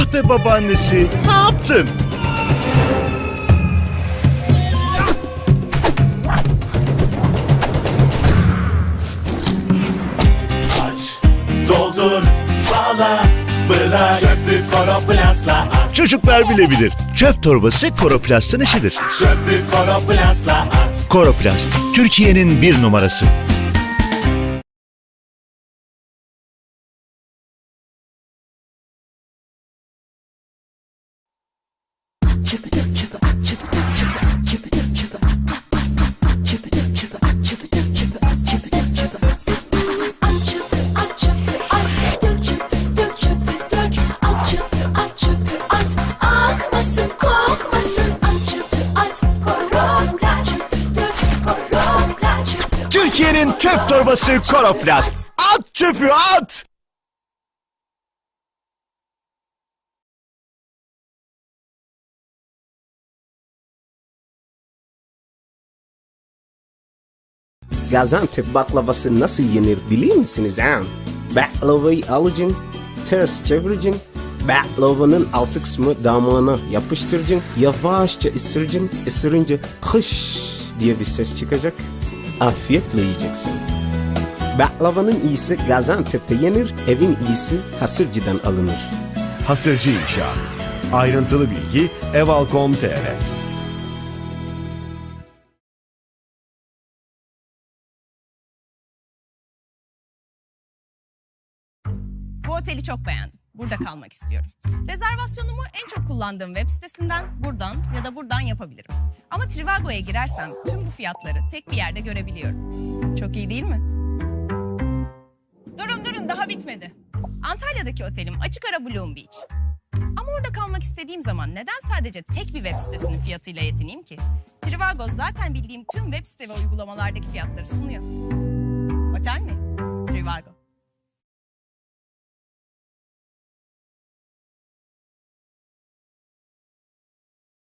Ah be babaannesi, ne yaptın? Aç, doldur, bağla, bırak Çöpü koroplastla at Çocuklar bilebilir. Çöp torbası Koroplast'ın işidir. Çöpü koroplastla at Koroplast, Türkiye'nin bir numarası. Türkiye'nin çöp torbası Koroplast. At çöpü at! Gaziantep baklavası nasıl yenir biliyor musunuz ha? Baklavayı alacaksın, ters çevireceksin. Baklavanın altı kısmı damağına yapıştıracaksın. Yavaşça ısıracaksın. Isırınca hış diye bir ses çıkacak. Afiyetle yiyeceksin. Baklavanın iyisi Gaziantep'te yenir, evin iyisi Hasırcı'dan alınır. Hasırcı İnşaat. Ayrıntılı bilgi eval.com.tr Bu oteli çok beğendim. Burada kalmak istiyorum. Rezervasyonumu en çok kullandığım web sitesinden buradan ya da buradan yapabilirim. Ama Trivago'ya girersem tüm bu fiyatları tek bir yerde görebiliyorum. Çok iyi değil mi? Durun durun daha bitmedi. Antalya'daki otelim açık ara Bloom Beach. Ama orada kalmak istediğim zaman neden sadece tek bir web sitesinin fiyatıyla yetineyim ki? Trivago zaten bildiğim tüm web site ve uygulamalardaki fiyatları sunuyor.